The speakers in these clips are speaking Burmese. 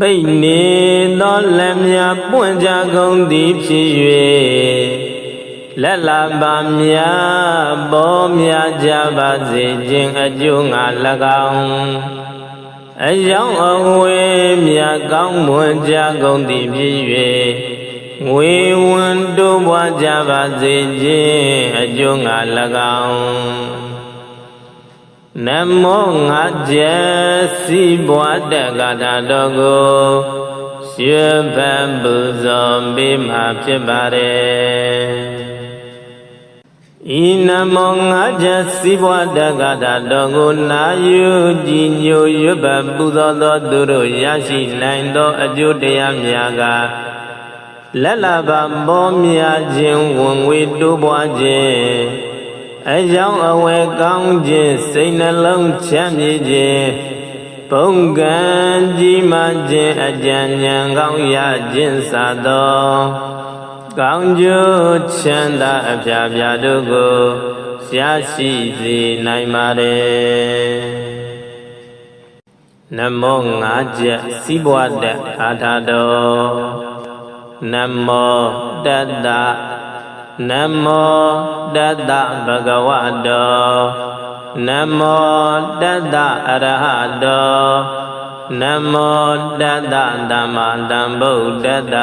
ပိတ်နေသောလက်မြပွင့်ကြကုန်သည်ဖြစ်၍လက်လာပါမြပေါ်မြကြပါစေခြင်းအကျိုးငါ၎င်းအယောင်အဝေးမြကောင်းမွန်ကြကုန်သည်ဖြစ်၍ငွေဝန်တိုးပွားကြပါစေခြင်းအကျိုးငါ၎င်း နမောငါကျက်စီဘွားတက္ကတာတော်ကိုရွှေဖန်ပူဇော်ပေးမှာဖြစ်ပါတယ်ဤနမောငါကျက်စီဘွားတက္ကတာတော်ကိုနာယူကြည်ညိုရွတ်ပပူဇော်သောသူတို့ရရှိနိုင်သောအကျိုးတရားများကလက်လပါမောမြခြင်းဝင်ငွေတိုးပွားခြင်း အကြောင်းအဝယ်ကောင်းခြင်းစိတ်နှလုံးချမ်းမြေခြင်းပုံကံကြီးမှခြင်းအကြံဉာဏ်ကောင်းရခြင်းစသောကောင်းကျိုးချမ်းသာအပြာပြာတို့ကိုရရှိစေနိုင်ပါတယ်နမောငါးချက်စီးပွားတဲ့အာထာတော်နမောတတ္တ နမောတတ္တဘဂဝတောနမောတတ္တအရဟတောနမောတတ္တသမ္မာသမ္ဗုဒ္ဓတ္တ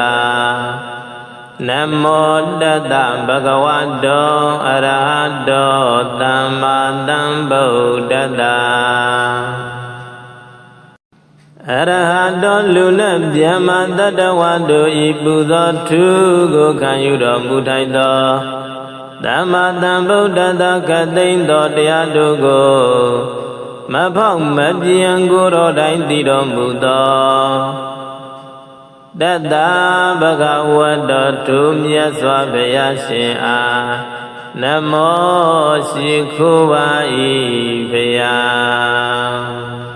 နမောတတ္တဘဂဝတောအရဟတောသမ္မာသမ္ဗုဒ္ဓတ္တ အရဟတောလူနဲ့ဗျမ္မာတတဝတို့ဤပူဇော်ထုကိုခံယူတော်မူထိုက်သောသမ္မာသမ္ဗုဒ္ဓတကသိမ့်သောတရားတို့ကိုမဖောက်မပြန်ကိုယ်တော်တိုင်းသိတော်မူသောတတ္တဗဂဝတောထုမြတ်စွာဘုရားရှင်အားနမောရှိခိုးပါ၏ဘုရား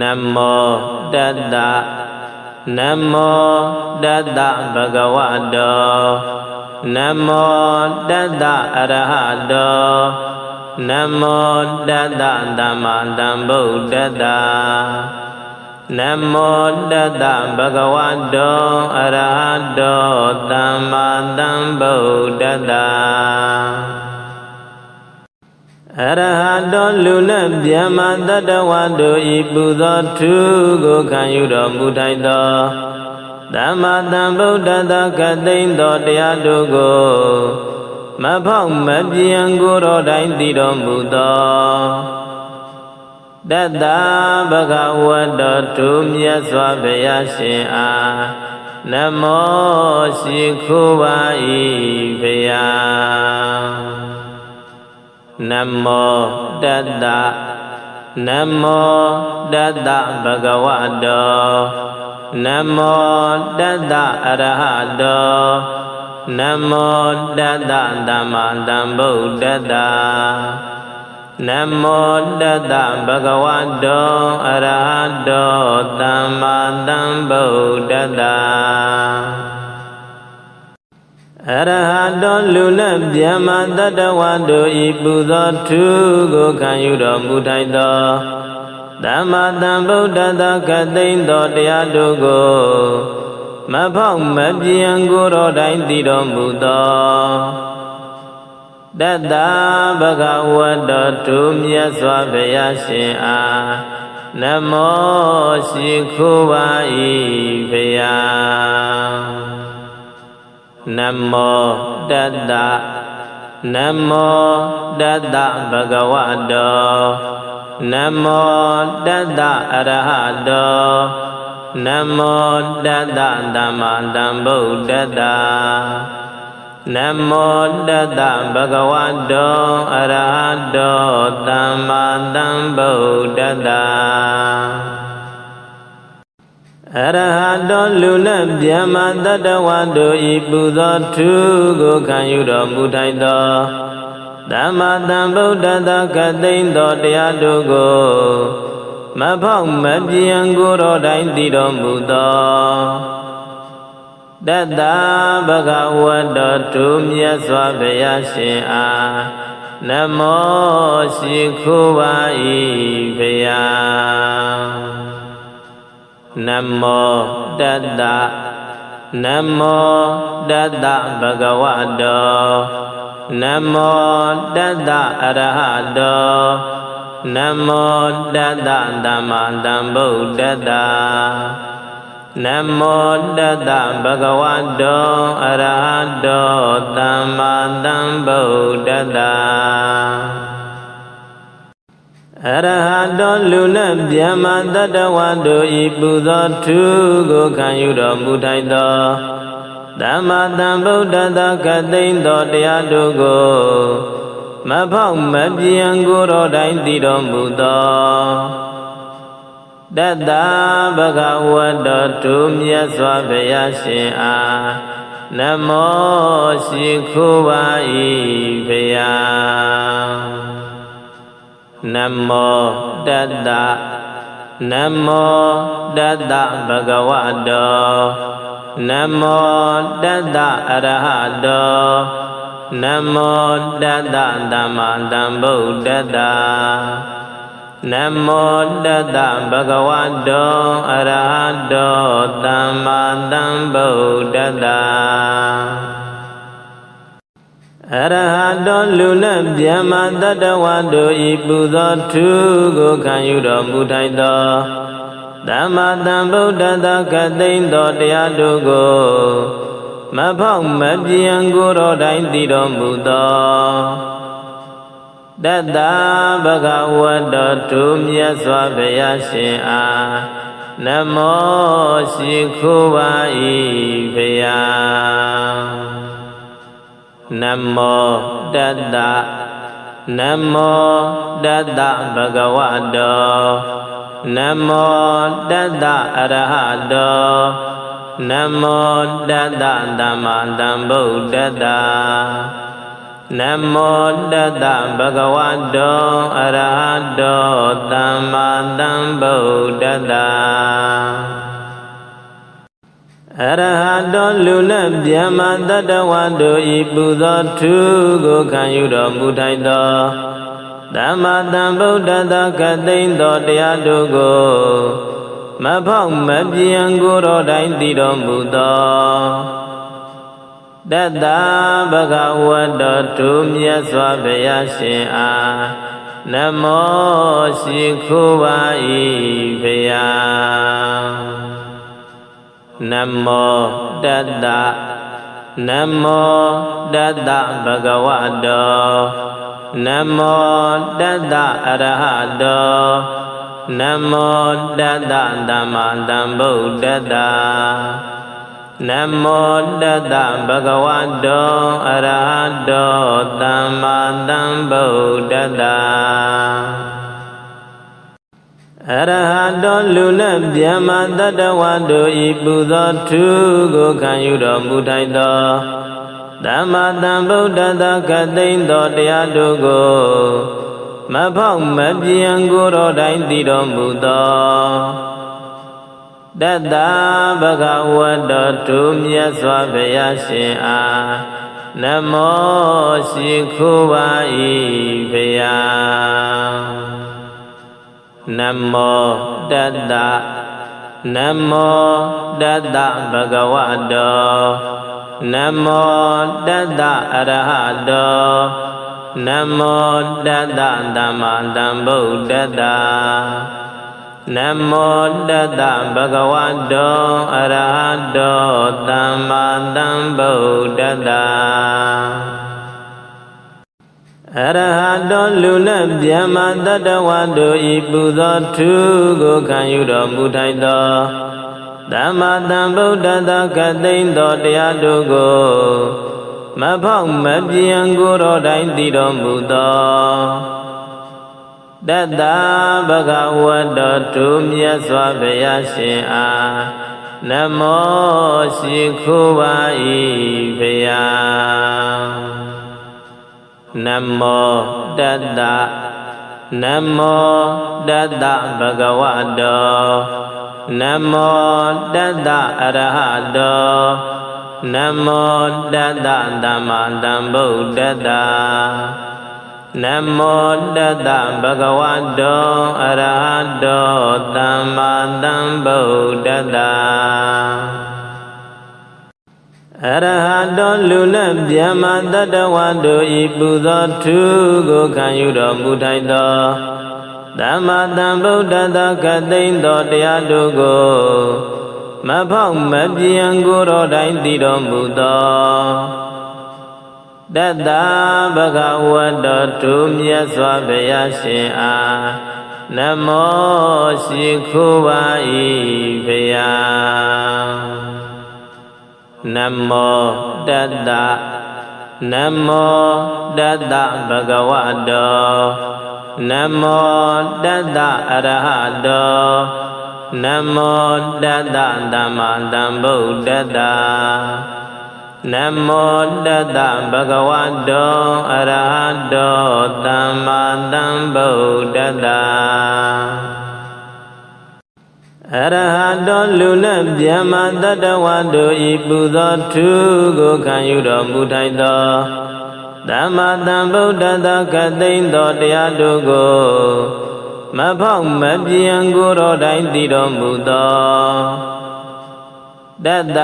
နမောတတ္တနမောတတ္တဗဂဝတောနမောတတ္တအရဟတောနမောတတ္တသမ္မာသမ္ဗုဒ္ဓတ္တနမောတတ္တဗဂဝတောအရဟတောသမ္မာသမ္ဗုဒ္ဓတ္တ အရဟတောလူနဲ့ဗျမတတဝတို့ဤပူဇော်ထုကိုခံယူတော်မူထိုက်သောသမ္မာသမ္ဗုဒ္ဓတကသိမ့်သောတရားတို့ကိုမဖောက်မပြန်ကိုယ်တော်တိုင်းသိတော်မူသောတတ္တဗဂဝတောထုမြတ်စွာဘုရားရှင်အားနမောရှိခိုးပါ၏ဘုရား နမောတတ္တနမောတတ္တဗဂဝတောနမောတတ္တအရဟတောနမောတတ္တသမ္မာသမ္ဗုဒ္ဓတ္တနမောတတ္တဗဂဝတောအရဟတောသမ္မာသမ္ဗုဒ္ဓတ္တ အရဟတောလူနဲ့ဗျမတတဝတို့ဤပူဇော်ထုကိုခံယူတော်မူထိုက်သောသမ္မာသမ္ဗုဒ္ဓတကသိမ့်သောတရားတို့ကိုမဖောက်မပြန်ကိုယ်တော်တိုင်းသိတော်မူသောတတ္တဗဂဝတောထုမြတ်စွာဘုရားရှင်အားနမောရှိခိုးပါ၏ဘုရား နမောတတ္တနမောတတ္တဗဂဝတောနမောတတ္တအရဟတောနမောတတ္တသမ္မာသမ္ဗုဒ္ဓတ္တနမောတတ္တဗဂဝတောအရဟတောသမ္မာသမ္ဗုဒ္ဓတ္တ အရဟတောလူနဲ့ဗျမတတဝတို့ဤပူဇော်ထုကိုခံယူတော်မူထိုက်သောသမ္မာသမ္ဗုဒ္ဓတကသိမ့်သောတရားတို့ကိုမဖောက်မပြန်ကိုယ်တော်တိုင်းသိတော်မူသောတတ္တဗဂဝတောထုမြတ်စွာဘုရားရှင်အားနမောရှိခိုးပါ၏ဘုရား နမောတတ္တနမောတတ္တဘဂဝတောနမောတတ္တအရဟတောနမောတတ္တသမ္မာသမ္ဗုဒ္ဓတ္တနမောတတ္တဘဂဝတောအရဟတောသမ္မာသမ္ဗုဒ္ဓတ္တ အရဟတောလူနဲ့ဗျမတတဝတို့ဤပူဇော်ထုကိုခံယူတော်မူထိုက်သောသမ္မာသမ္ဗုဒ္ဓတကသိမ့်သောတရားတို့ကိုမဖောက်မပြန်ကိုယ်တော်တိုင်းသိတော်မူသောတတ္တဗဂဝတတုမြတ်စွာဘုရားရှင်အားနမောရှိခိုးပါ၏ဘုရား နမောတတ္တနမောတတ္တဗဂဝတောနမောတတ္တအရဟတောနမောတတ္တသမ္မာသမ္ဗုဒ္ဓတ္တနမောတတ္တဗဂဝတောအရဟတောသမ္မာသမ္ဗုဒ္ဓတ္တ အရဟတောလူနဲ့ဗျမတတဝတို့ဤပူဇော်ထုကိုခံယူတော်မူထိုက်သောသမ္မာသမ္ဗုဒ္ဓတ္တကသိမ့်သောတရားတို့ကိုမဖောက်မပြန်ကိုယ်တော်တိုင်းသိတော်မူသောတတ္တဗဂဝတတုမြတ်စွာဘုရားရှင်အားနမောရှိခိုးပါ၏ဘုရား နမောတတ္တနမောတတ္တဗဂဝတောနမောတတ္တအရဟတောနမောတတ္တသမ္မာသမ္ဗုဒ္ဓတ္တနမောတတ္တဘဂဝတောအရဟတောသမ္မာသမ္ဗုဒ္ဓတ္တ အရဟတောလူနဲ့ဗျမတတဝတို့ဤပူဇော်ထုကိုခံယူတော်မူထိုက်သောသမ္မာသမ္ဗုဒ္ဓတ္တကသိမ့်သောတရားတို့ကိုမဖောက်မပြန်ကိုယ်တော်တိုင်းသိတော်မူသောတတ္တဗဂဝတတုမြတ်စွာဘုရားရှင်အားနမောရှိခိုးပါ၏ဘုရား နမောတတ္တနမောတတ္တဗဂဝတောနမောတတ္တအရဟတောနမောတတ္တသမ္မာသမ္ဗုဒ္ဓတ္တနမောတတ္တဘဂဝတောအရဟတောသမ္မာသမ္ဗုဒ္ဓတ္တ အရဟတောလူနဲ့ဗျမတတဝတို့ဤပူဇော်ထုကိုခံယူတော်မူထိုက်သောသမ္မာသမ္ဗုဒ္ဓတ္တကသိမ့်သောတရားတို့ကိုမဖောက်မပြန်ကိုယ်တော်တိုင်းသိတော်မူသောတတ္တဗဂဝတတုမြတ်စွာဘုရားရှင်အားနမောရှိခိုးပါ၏ဘုရား နမောတတ္တနမောတတ္တဗဂဝတောနမောတတ္တအရဟတောနမောတတ္တသမ္မာသမ္ဗုဒ္ဓတ္တနမောတတ္တဘဂဝတောအရဟတောသမ္မာသမ္ဗုဒ္ဓတ္တ အရဟတောလူနဲ့ဗျမတတဝတို့ဤပူဇော်ထုကိုခံယူတော်မူထိုက်သောသမ္မာသမ္ဗုဒ္ဓတ္တကသိမ့်သောတရားတို့ကိုမဖောက်မပြန်ကိုယ်တော်တိုင်းသိတော်မူသောတတ္တဗဂဝတတုမြတ်စွာဘုရားရှင်အားနမောရှိခိုးပါ၏ဘုရား နမောတတ္တနမောတတ္တဗဂဝတောနမောတတ္တအရဟတောနမောတတ္တသမ္မာသမ္ဗုဒ္ဓတ္တနမောတတဗုဒ္ဓဝတ္တောအရဟတောသမ္မာသမ္ဗုဒ္ဓတ္တ အရဟတောလူနဲ့ဗျမတတ္တဝတို့ဤပူဇော်ထုကိုခံယူတော်မူထိုက်သောသမ္မာသမ္ဗုဒ္ဓတ္တကတိန်သောတရားတို့ကိုမဖောက်မပြန်ကိုယ်တော်တိုင်းတည်တော်မူသောတတ္တဗဂဝတ္တတုမြတ်စွာဘုရားရှင်အားနမောရှိခိုးပါ၏ဘုရား နမောတတ္တနမောတတ္တဗဂဝတောနမောတတ္တအရဟတောနမောတတ္တသမ္မာသမ္ဗုဒ္ဓတ္တနမောတတ္တဗဂဝတောအရဟတောသမ္မာသမ္ဗုဒ္ဓတ္တ အရဟတောလူနဲ့ဗျမတတ္တဝတို့ဤပူဇော်ထုကိုခံယူတော်မူထိုက်သောသမ္မာသမ္ဗုဒ္ဓတ္တကတိန်သောတရားတို့ကိုမဖောက်မပြန်ကိုယ်တော်တိုင်းတည်တော်မူသောတတ္တ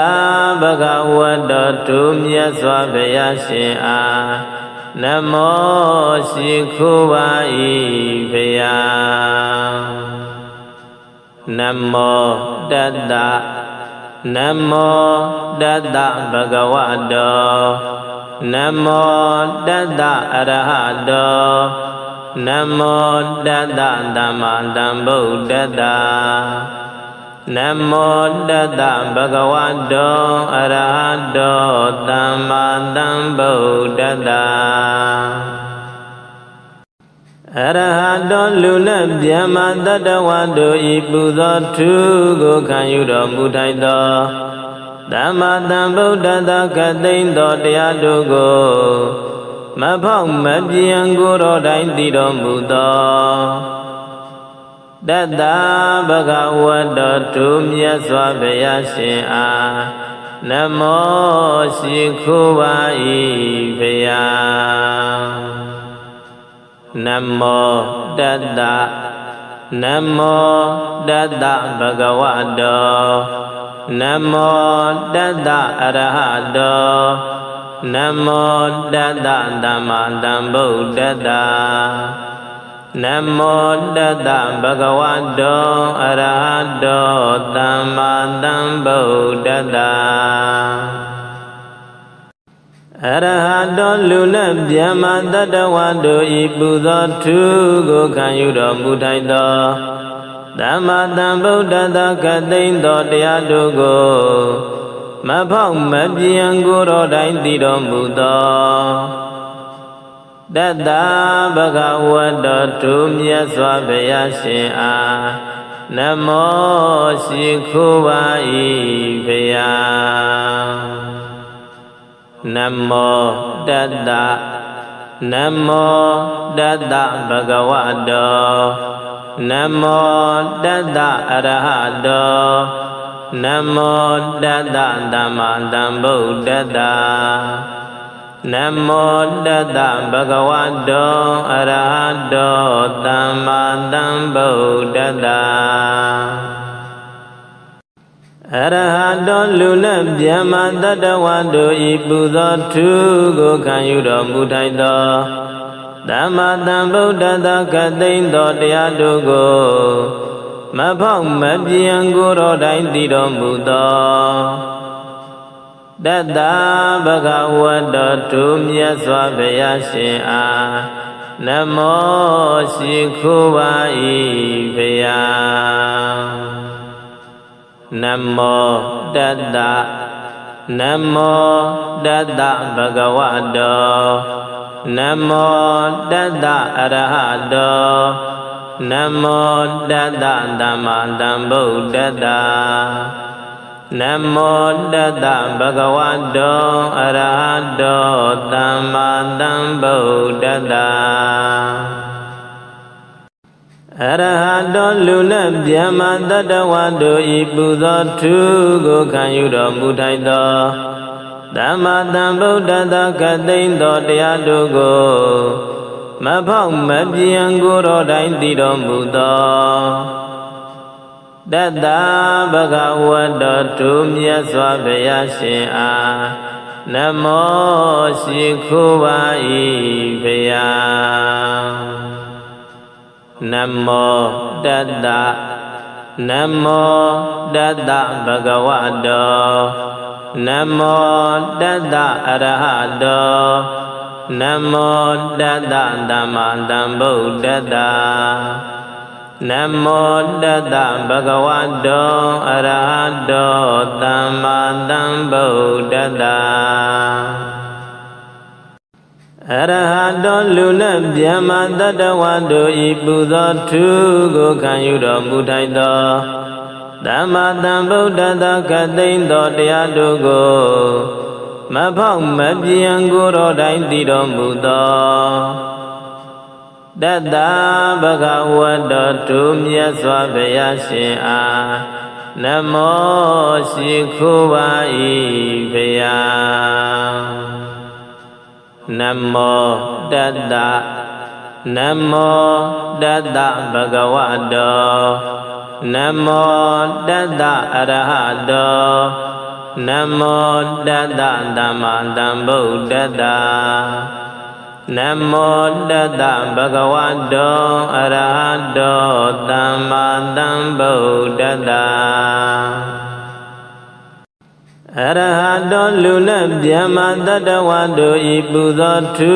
ဗဂဝတ္တတုမြတ်စွာဘုရားရှင်အားနမောရှိခိုးပါ၏ဘုရား နမောတတ္တနမောတတ္တဗဂဝတောနမောတတ္တအရဟတောနမောတတ္တသမ္မာသမ္ဗုဒ္ဓတ္တနမောတတ္တဗဂဝတောအရဟတောသမ္မာသမ္ဗုဒ္ဓတ္တ အရဟတောလူနဲ့ဗျမတတ္တဝတို့ဤပူဇော်ထုကိုခံယူတော်မူထိုက်သောသမ္မာသမ္ဗုဒ္ဓတ္တကတိန်သောတရားတို့ကိုမဖောက်မပြန်ကိုယ်တော်တိုင်းတည်တော်မူသောတတ္တဗဂဝတ္တတုမြတ်စွာဘုရားရှင်အားနမောရှိခိုးပါ၏ဘုရား နမောတတ္တနမောတတ္တဗဂဝတောနမောတတ္တအရဟတောနမောတတ္တသမ္မာသမ္ဗုဒ္ဓတ္တနမောတတ္တဗဂဝတောအရဟတောသမ္မာသမ္ဗုဒ္ဓတ္တ အရဟတောလူနဲ့ဗျမတတ္တဝတို့ဤပူဇော်ထုကိုခံယူတော်မူထိုက်သောသမ္မာသမ္ဗုဒ္ဓတ္တကတိန်သောတရားတို့ကိုမဖောက်မပြန်ကိုယ်တော်တိုင်းတည်တော်မူသောတတ္တဗဂဝတ္တတုမြတ်စွာဘုရားရှင်အားနမောရှိခိုးပါ၏ဘုရား နမောတတ္တနမောတတ္တဗဂဝတောနမောတတ္တအရဟတောနမောတတ္တသမ္မာသမ္ဗုဒ္ဓတ္တနမောတတ္တဗဂဝတောအရဟတောသမ္မာသမ္ဗုဒ္ဓတ္တ အရဟတောလူနဲ့ဗျမတတ္တဝတို့ဤပူဇော်ထုကိုခံယူတော်မူထိုက်သောသမ္မာသမ္ဗုဒ္ဓတ္တကတိန်သောတရားတို့ကိုမဖောက်မပြန်ကိုယ်တော်တိုင်းတည်တော်မူသောတတ္တဗဂဝတ္တတုမြတ်စွာဘုရားရှင်အားနမောရှိခိုးပါ၏ဘုရား နမောတတ္တနမောတတ္တဗဂဝတောနမောတတ္တအရဟတောနမောတတ္တသမ္မာသမ္ဗုဒ္ဓတ္တနမောတတ္တဗဂဝတောအရဟတောသမ္မာသမ္ဗုဒ္ဓတ္တ အရဟတောလူနဲ့ဗျမတတ္တဝတို့ဤပူဇော်ထုကိုခံယူတော်မူထိုက်သောသမ္မာသမ္ဗုဒ္ဓတ္တကတိန်သောတရားတို့ကိုမဖောက်မပြန်ကိုယ်တော်တိုင်းတည်တော်မူသောတတ္တဗဂဝတတုမြတ်စွာဘုရားရှင်အားနမောရှိခိုးပါ၏ဘုရား နမောတတ္တနမောတတ္တဗဂဝတောနမောတတ္တအရဟတောနမောတတ္တသမ္မာသမ္ဗုဒ္ဓတ္တနမောတတ္တဗဂဝတောအရဟတောသမ္မာသမ္ဗုဒ္ဓတ္တ အရဟတောလူနဲ့ဗျမတတ္တဝတို့ဤပူဇော်ထုကိုခံယူတော်မူထိုက်သောသမ္မာသမ္ဗုဒ္ဓတ္တကတိန်သောတရားတို့ကိုမဖောက်မပြန်ကိုယ်တော်တိုင်းတည်တော်မူသောတတ္တဗဂဝတတုမြတ်စွာဘုရားရှင်အားနမောရှိခိုးပါ၏ဘုရား နမောတတ္တနမောတတ္တဗဂဝတောနမောတတ္တအရဟတောနမောတတ္တသမ္မာသမ္ဗုဒ္ဓတ္တနမောတတ္တဗဂဝတောအရဟတောသမ္မာသမ္ဗုဒ္ဓတ္တ အရဟတောလူနဲ့ဗျမတတ္တဝတို့ဤပူဇော်ထု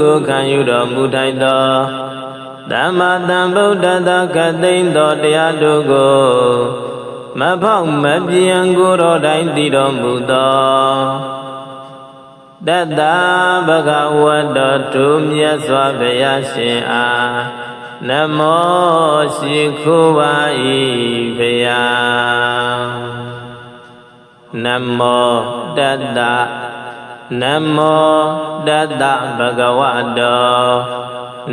ကိုခံယူတော်မူထိုက်သောသမ္မာသမ္ဗုဒ္ဓတ္တကတိန်သောတရားတို့ကိုမဖောက်မပြန်ကိုယ်တော်တိုင်းတည်တော်မူသောတတ္တဗဂဝတတုမြတ်စွာဘုရားရှင်အားနမောရှိခိုးပါ၏ဘုရား နမောတတ္တနမောတတ္တဗဂဝတော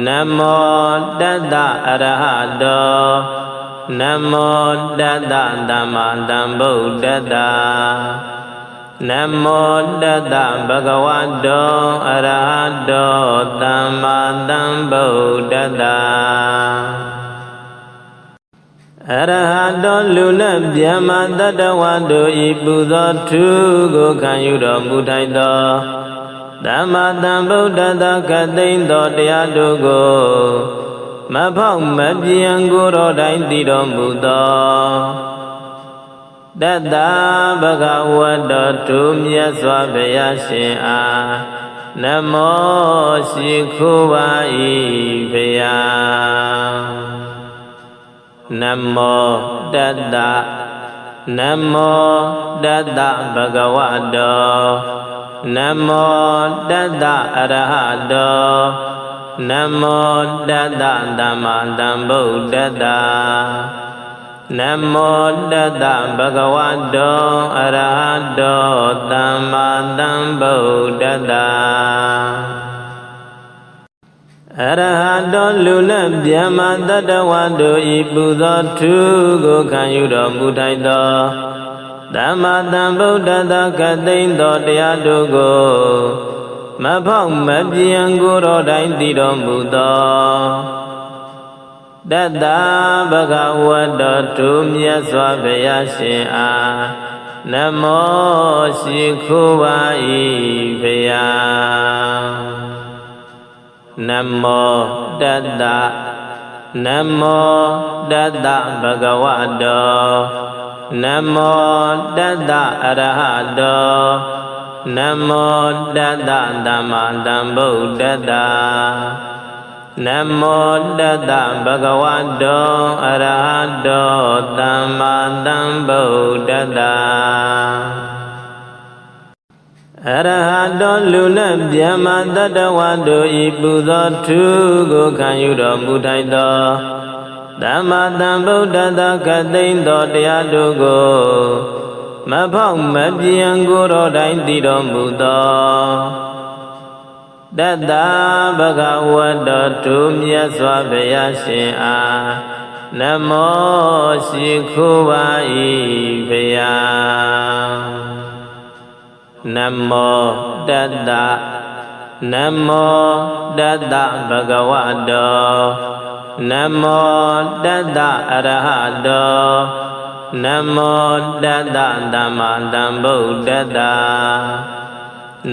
နမောတတ္တအရဟတောနမောတတ္တသမ္မာသမ္ဗုဒ္ဓတ္တနမောတတ္တဗဂဝတောအရဟတောသမ္မာသမ္ဗုဒ္ဓတ္တ အရဟတောလူနဲ့ဗျမတတ္တဝတို့ဤပူဇော်ထုကိုခံယူတော်မူထိုက်သောသမ္မာသမ္ဗုဒ္ဓတ္တကတိန်သောတရားတို့ကိုမဖောက်မပြန်ကိုယ်တော်တိုင်းတည်တော်မူသောတတ္တဗဂဝတတုမြတ်စွာဘုရားရှင်အားနမောရှိခိုးပါ၏ဘုရား နမောတတ္တနမောတတ္တဗဂဝတောနမောတတ္တအရဟတောနမောတတ္တသမ္မာသမ္ဗုဒ္ဓတ္တနမောတတ္တဗဂဝတောအရဟတောသမ္မာသမ္ဗုဒ္ဓတ္တ အရဟတောလူနဲ့ဗျမတတ္တဝတို့ဤပူဇော်ထုကိုခံယူတော်မူထိုက်သောသမ္မာသမ္ဗုဒ္ဓတ္တကတိန်သောတရားတို့ကိုမဖောက်မပြန်ကိုယ်တော်တိုင်းတည်တော်မူသောတတ္တဗဂဝတတုမြတ်စွာဘုရားရှင်အားနမောရှိခိုးပါ၏ဘုရား နမောတတ္တနမောတတ္တဗဂဝတောနမောတတ္တအရဟတောနမောတတ္တသမ္မာသမ္ဗုဒ္ဓတ္တနမောတတ္တဗဂဝတောအရဟတောသမ္မာသမ္ဗုဒ္ဓတ္တ အရဟတောလူနဲ့ဗျမတတ္တဝတို့ဤပူဇော်ထုကိုခံယူတော်မူထိုက်သောသမ္မာသမ္ဗုဒ္ဓတ္တကတိန်သောတရားတို့ကိုမဖောက်မပြန်ကိုယ်တော်တိုင်းတည်တော်မူသောတတ္တဗဂဝတတုမြတ်စွာဘုရားရှင်အားနမောရှိခိုးပါ၏ဘုရား နမောတတ္တနနမောတတ္တဗဂဝတောနမောတတ္တအရဟတောနမောတတ္တသမ္မာသမ္ဗုဒ္ဓတ္တ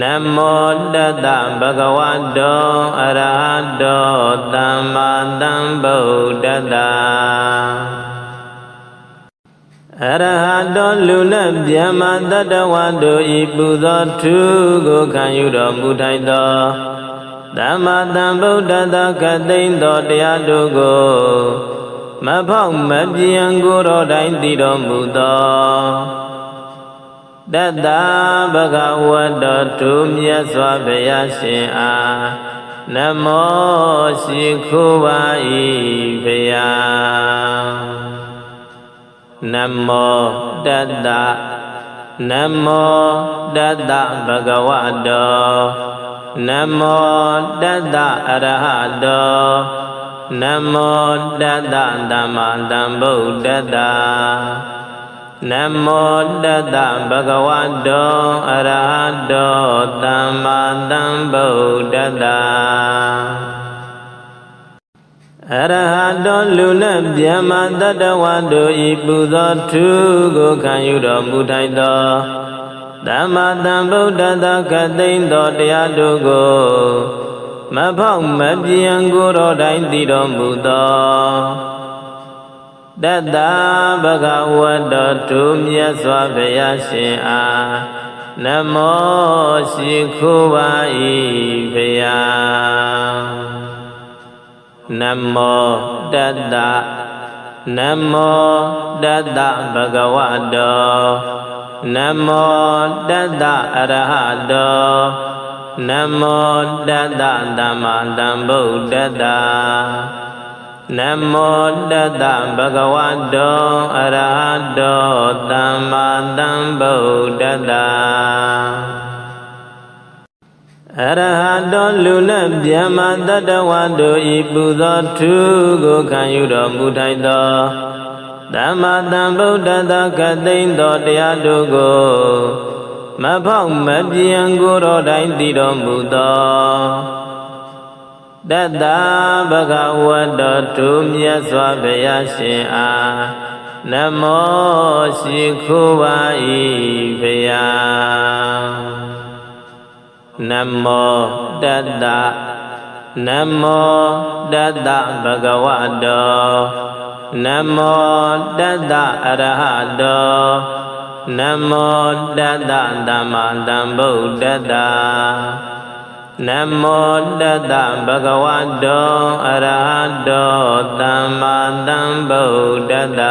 နမောတတ္တဗဂဝတောအရဟတောသမ္မာသမ္ဗုဒ္ဓတ္တ အရဟတောလူနဲ့ဗျမတတ္တဝါတို့ဤပူဇော်ထုကိုခံယူတော်မူထိုက်သောသမ္မာသမ္ဗုဒ္ဓတကသိမ့်သောတရားတို့ကိုမဖောက်မပြန်ကိုယ်တော်တိုင်းသိတော်မူသောတတ္တဗဂဝတ္တထုမြတ်စွာဘုရားရှင်အားနမောရှိခိုးပါ၏ဘုရား နမောတတ္တနမောတတ္တဗဂဝတောနမောတတ္တအရဟတောနမောတတ္တသမ္မာသမ္ဗုဒ္ဓတ္တနမောတတ္တဗဂဝတောအရဟတောသမ္မာသမ္ဗုဒ္ဓတ္တ အရဟတောလူနဲ့ဗျမတတ္တဝါတို့ဤပူဇော်ထုကိုခံယူတော်မူထိုက်သောသမ္မာသမ္ဗုဒ္ဓတကသိမ့်သောတရားတို့ကိုမဖောက်မပြန်ကိုယ်တော်တိုင်းသိတော်မူသောတတ္တဗဂဝတ္တထုမြတ်စွာဘုရားရှင်အားနမောရှိခိုးပါ၏ဘုရား နမောတတ္တနမောတတ္တဗဂဝတောနမောတတ္တအရဟတောနမောတတ္တသမ္မာသမ္ဗုဒ္ဓတ္တနမောတတ္တဗဂဝတောအရဟတောသမ္မာသမ္ဗုဒ္ဓတ္တ အရဟတောလူနဲ့ဗျမတတ္တဝါတို့ဤပူဇော်ထုကိုခံယူတော်မူထိုက်သောသမ္မာသမ္ဗုဒ္ဓတကသိမ့်သောတရားတို့ကိုမဖောက်မပြန်ကိုယ်တော်တိုင်းသိတော်မူသောတတ္တဗဂဝတ္တထုမြတ်စွာဘုရားရှင်အားနမောရှိခိုးပါ၏ဘုရား နမောတတ္တနမောတတ္တဗဂဝတောနမောတတ္တအရဟတောနမောတတ္တသမ္မာသမ္ဗုဒ္ဓတ္တနမောတတ္တဗဂဝတောအရဟတောသမ္မာသမ္ဗုဒ္ဓတ္တ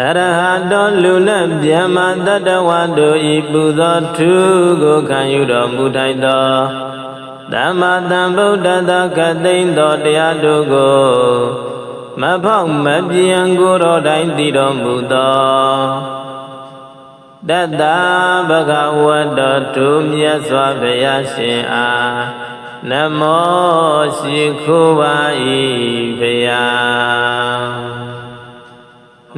အရဟတောလူနဲ့ဗျမတတ္တဝါတို့ဤပူဇော်ထုကိုခံယူတော်မူထိုက်သောသမ္မာသမ္ဗုဒ္ဓတကသိမ့်သောတရားတို့ကိုမဖောက်မပြန်ကိုယ်တော်တိုင်းသိတော်မူသောတတ္တဗဂဝတ္တထုမြတ်စွာဘုရားရှင်အားနမောရှိခိုးပါ၏ဘုရား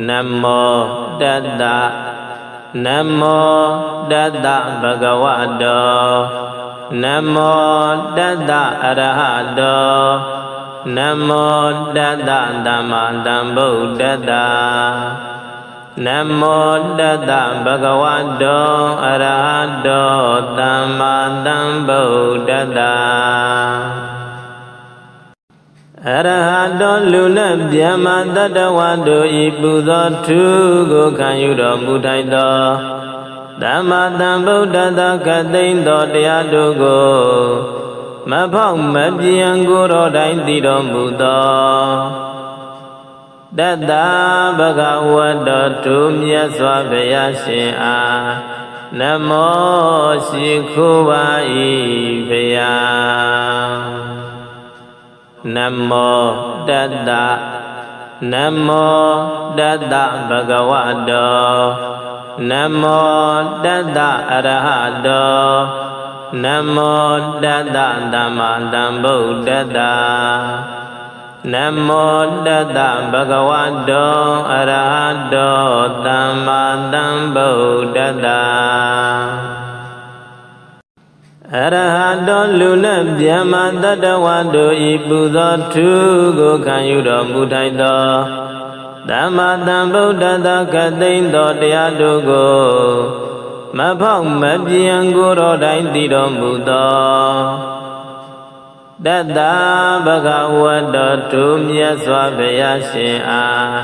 နမောတတ္တနမောတတ္တဗဂဝတောနမောတတ္တအရဟတောနမောတတ္တသမ္မာသမ္ဗုဒ္ဓတ္တနမောတတ္တဗဂဝတောအရဟတောသမ္မာသမ္ဗုဒ္ဓတ္တ အရဟတောလူနဲ့ဗျမတတ္တဝါတို့ဤပူဇော်ထုကိုခံယူတော်မူထိုက်သောသမ္မာသမ္ဗုဒ္ဓတကသိမ့်သောတရားတို့ကိုမဖောက်မပြန်ကိုယ်တော်တိုင်းသိတော်မူသောတတ္တဗဂဝတ္တထုမြတ်စွာဘုရားရှင်အားနမောရှိခိုးပါ၏ဘုရား နမောတတ္တနမောတတ္တဗဂဝတောနမောတတ္တအရဟတောနမောတတ္တသမ္မာသမ္ဗုဒ္ဓတ္တနမောတတ္တဗဂဝတောအရဟတောသမ္မာသမ္ဗုဒ္ဓတ္တ အရဟတောလူနဲ့ဗျမတတ္တဝါတို့ဤပူဇော်ထုကိုခံယူတော်မူထိုက်သောသမ္မာသမ္ဗုဒ္ဓတကသိမ့်သောတရားတို့ကိုမဖောက်မပြန်ကိုယ်တော်တိုင်းတည်တော်မူသောတတ္တဗဂဝတ္တတုမြတ်စွာဘုရားရှင်အား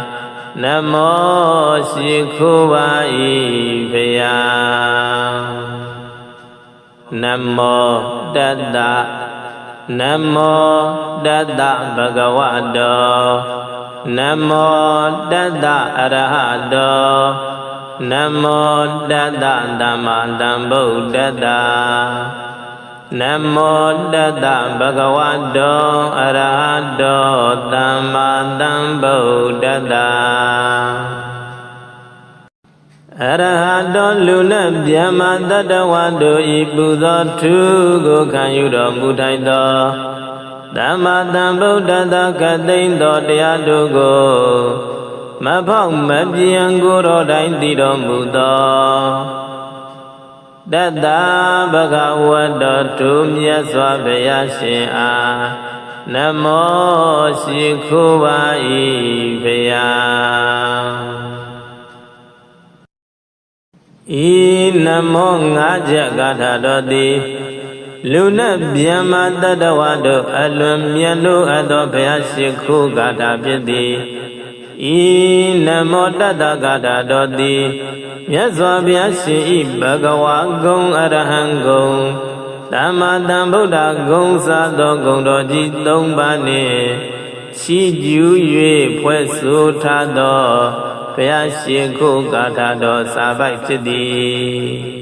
နမောရှိခိုးပါ၏ဘုရား နမောတတ္တနမောတတ္တဗဂဝတောနမောတတ္တအရဟတောနမောတတ္တသမ္မာသမ္ဗုဒ္ဓတ္တနမောတတ္တဗဂဝတောအရဟတောသမ္မာသမ္ဗုဒ္ဓတ္တ အရဟတောလူနဲ့ဗျမတတ္တဝါတို့ဤပူဇော်ထုကိုခံယူတော်မူထိုက်သောသမ္မာသမ္ဗုဒ္ဓတ္တကသိမ့်သောတရားတို့ကိုမဖောက်မပြန်ကိုယ်တော်တိုင်းတည်တော်မူသောတတ္တဗဂဝတ္တတုမြတ်စွာဘုရားရှင်အားနမောရှိခိုးပါ၏ဘုရား ဤနမောငါးချက်ဂါထာတော်သည်လူနဲ့ဗျမ္မာတတ္တဝါတို့အလွန်မြတ်လို့အပ်သောဘုရားရှိခိုးဂါထာဖြစ်သည်ဤနမောတတ္တဂါထာတော်သည်မြတ်စွာဘုရားရှင်ဤဘဂဝါဂုံအရဟံဂုံသမ္မာသမ္ဗုဒ္ဓဂုံစသောဂုံတော်ကြီး၃ပါးနှင့်ရှိကျူး၍ဖွဲ့ဆိုထားသော ဘုရားရှင်ကိုဂါထာတော်စာပိုက်ဖြစ်သည်